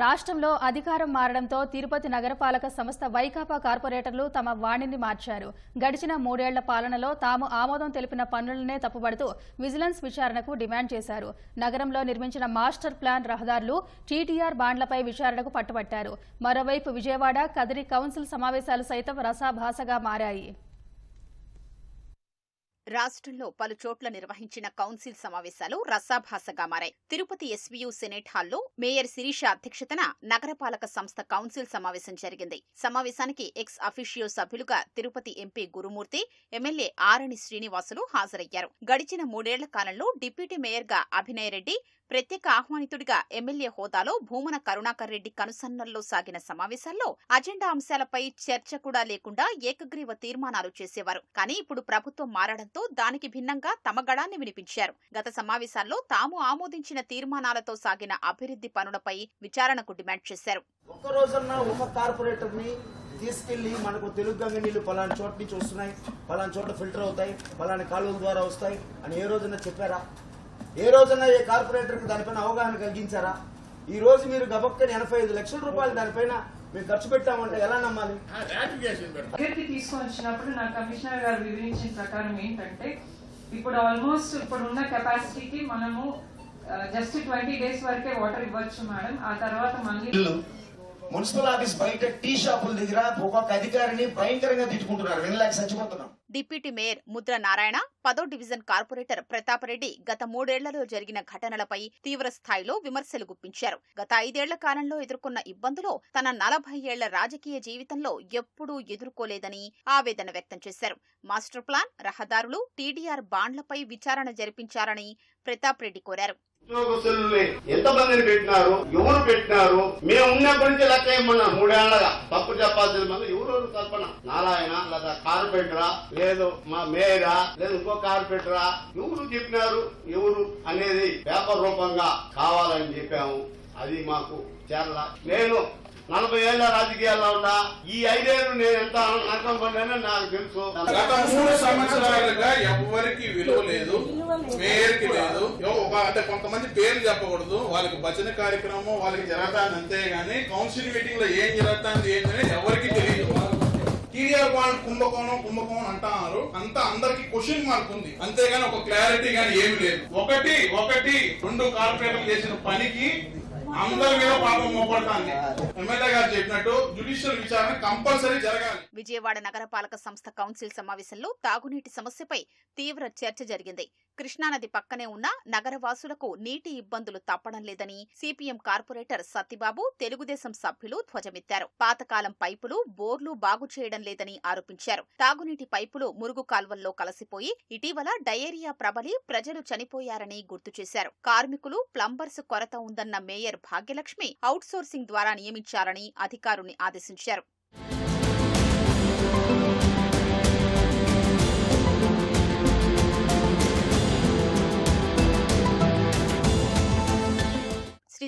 రాష్ట్రంలో అధికారం మారడంతో తిరుపతి నగరపాలక సంస్థ వైకాపా కార్పొరేటర్లు తమ వాణిని మార్చారు. గడిచిన మూడేళ్ళ పాలనలో తాము ఆమోదం తెలిపిన పన్నులనే తప్పుపడుతూ విజిలెన్స్ విచారణకు డిమాండ్ చేశారు. నగరంలో నిర్మించిన మాస్టర్ ప్లాన్ రహదారులు టీటీఆర్ బాండ్లపై విచారణకు పట్టుబట్టారు. మరోవైపు విజయవాడ కదిరి కౌన్సిల్ సమావేశాలు సైతం రసాభాసగా మారాయి. రాష్ట్రంలో పలు చోట్ల నిర్వహించిన కౌన్సిల్ సమావేశాలు రసాభాసగా మారాయి. తిరుపతి ఎస్వీయు సెనేట్ హాల్లో మేయర్ శిరీష అధ్యక్షతన నగరపాలక సంస్థ కౌన్సిల్ సమావేశం జరిగింది. సమావేశానికి ఎక్స్ అఫీషియో సభ్యులుగా తిరుపతి ఎంపీ గురుమూర్తి ఎమ్మెల్యే ఆరణి శ్రీనివాసులు హాజరయ్యారు. గడిచిన మూడేళ్ళ కాలంలో డిప్యూటీ మేయర్గా అభినయ్ రెడ్డి ప్రత్యేక ఆహ్వానితుడిగా ఎమ్మెల్యే హోదాలో భూమన కరుణాకర్ రెడ్డి కనుసన్నల్లో సాగిన సమావేశాల్లో అజెండా అంశాలపై చర్చ కూడా లేకుండా ఏకగ్రీవ తీర్మానాలు చేసేవారు. కానీ ఇప్పుడు ప్రభుత్వం మారడంతో దానికి భిన్నంగా తమ గడాన్ని వినిపించారు. గత సమావేశాల్లో తాము ఆమోదించిన తీర్మానాలతో సాగిన అభివృద్ధి పనులపై విచారణకు డిమాండ్ చేశారు. ఒక్క రోజన్నా ఒక కార్పొరేటర్ని తీసుకెళ్ళి మనకు తెలుగు గంగ నీళ్ళు పలానా చోట నుంచి వస్తున్నాయి. పలానా చోట ఫిల్టర్ అవుతాయి. పలానా కాలువల ద్వారా వస్తాయి అని ఏ రోజున చెప్పారా? ఏ రోజున ఏ కార్పొరేటర్కి దానిపైన అవగాహన కలిగించారా? ఈ రోజు మీరు గబక్కని ఎనభై ఐదు లక్షల రూపాయలు దానిపైన మేము ఖర్చు పెట్టామంటే ఎలా నమ్మాలి? దగ్గరికి తీసుకొని వచ్చినప్పుడు నా కమిషనర్ గారు వివరించిన ప్రకారం ఏంటంటే ఇప్పుడు ఆల్మోస్ట్ ఇప్పుడు ఉన్న కెపాసిటీకి మనము జస్ట్ ట్వంటీ డేస్ వరకే వాటర్ ఇవ్వచ్చు మేడం. ఆ తర్వాత మళ్ళీ మున్సిపల్ ఆఫీస్ బయట టీ షాపుల దగ్గర ఒక్కొక్క అధికారిని భయంకరంగా తిట్టుకుంటున్నారు. వినలేక చచ్చిపోతున్నాం. డిప్యూటీ మేయర్ ముద్ర నారాయణ పదో డివిజన్ కార్పొరేటర్ ప్రతాపరెడ్డి గత మూడేళ్ళలో జరిగిన ఘటనలపై తీవ్ర స్థాయిలో విమర్శలు గుప్పించారు. గత ఐదేళ్ళ కాలంలో ఎదుర్కొన్న ఇబ్బందులు తన నలభై ఏళ్ళ రాజకీయ జీవితంలో ఎప్పుడూ ఎదుర్కోలేదని ఆవేదన వ్యక్తం చేశారు. మాస్టర్ ప్లాన్ రహదారులు టీడీఆర్ బాండ్లపై విచారణ జరిపించారని ప్రతాప్ రెడ్డి కోరారు. ఉద్యోగస్తుల్ని ఎంతమందిని పెట్టినారు? ఎవరు పెట్టినారు? మేము ఉన్నప్పటి నుంచి లెక్క ఏమన్నా మూడేళ్ళగా తప్పు చెప్పాల్సిన మంది ఎవరు కల్పన. నారాయణ లేదా కార్పెంటరా? లేదు మా మేయరా? లేదు ఇంకో కార్పెంటరా? ఎవరు చెప్పినారు? ఎవరు అనేది పేపర్ రూపంగా కావాలని చెప్పాము. అది మాకు చేరల నేను నలభై ఏళ్ళ రాజకీయాల్లో ఉన్నా. ఈ ఐదేళ్ళు నేను ఎంత నరకం పడినా నాకు తెలుసు. గత మూడు సంవత్సరాలుగా ఎవరికి విలువ లేదు. మేయర్కి అంటే కొంతమంది పేరు చెప్పకూడదు. వాళ్ళకి భజన కార్యక్రమం వాళ్ళకి జరుగుతుంది అంతేగాని కౌన్సిల్ మీటింగ్లో ఏం జరుగుతుంది ఏంటనే ఎవరికి తెలియదు. టీడీఆర్ వాళ్ళు కుంభకోణం కుంభకోణం అంటున్నారు. అంతా అందరికి క్వశ్చన్ మార్క్ ఉంది. అంతేగాని ఒక క్లారిటీ గాని ఏమి లేదు. ఒకటి ఒకటి రెండు కార్పొరేటర్లు చేసిన పనికి అందరి మీద పాపం ఎమ్మెల్యే గారు చెప్పినట్టు జ్యుడిషియల్ విచారణ కంపల్సరీ జరగాలి. విజయవాడ నగరపాలక సంస్థ కౌన్సిల్ సమావేశంలో తాగునీటి సమస్యపై తీవ్ర చర్చ జరిగింది. కృష్ణానది పక్కనే ఉన్న నగరవాసులకు నీటి ఇబ్బందులు తప్పడం లేదని సిపిఎం కార్పొరేటర్ సత్తిబాబు తెలుగుదేశం సభ్యులు ధ్వజమెత్తారు. పాతకాలం పైపులు బోర్లు బాగు చేయడం లేదని ఆరోపించారు. తాగునీటి పైపులు మురుగు కాల్వల్లో కలసిపోయి ఇటీవల డయేరియా ప్రబలి ప్రజలు చనిపోయారని గుర్తు చేశారు. కార్మికులు ప్లంబర్స్ కొరత ఉందన్న మేయర్ భాగ్యలక్ష్మి అవుట్సోర్సింగ్ ద్వారా నియమించాలని అధికారుల్ని ఆదేశించారు.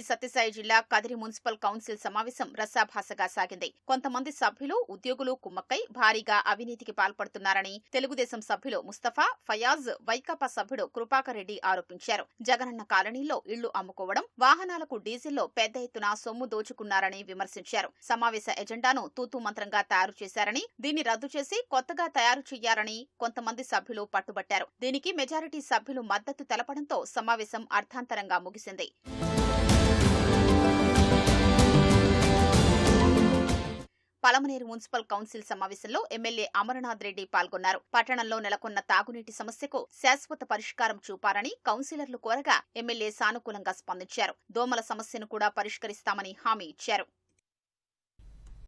సత్యసాయి జిల్లా కదిరి మున్సిపల్ కౌన్సిల్ సమావేశం రసాభాసగా సాగింది. కొంతమంది సభ్యులు ఉద్యోగులు కుమ్మక్కై భారీగా అవినీతికి పాల్పడుతున్నారని తెలుగుదేశం సభ్యులు ముస్తఫా ఫయాజ్ వైకాపా సభ్యుడు కృపాకర్ రెడ్డి ఆరోపించారు. జగనన్న కాలనీలో ఇళ్ళు అమ్ముకోవడం వాహనాలకు డీజిల్లో పెద్ద ఎత్తున సొమ్ము దోచుకున్నారని విమర్శించారు. సమావేశ ఎజెండాను తూతూ మంత్రంగా తయారు చేశారని దీన్ని రద్దు చేసి కొత్తగా తయారు చేయాలని కొంతమంది సభ్యులు పట్టుబట్టారు. దీనికి మెజారిటీ సభ్యులు మద్దతు తెలపడంతో సమావేశం అర్థాంతరంగా ముగిసింది. పలమనేరు మున్సిపల్ కౌన్సిల్ సమావేశంలో ఎమ్మెల్యే అమరనాథ్ రెడ్డి పాల్గొన్నారు. పట్టణంలో నెలకొన్న తాగునీటి సమస్యకు శాశ్వత పరిష్కారం చూపారని కౌన్సిలర్లు కోరగా ఎమ్మెల్యే సానుకూలంగా స్పందించారు. దోమల సమస్యను కూడా పరిష్కరిస్తామని హామీ ఇచ్చారు.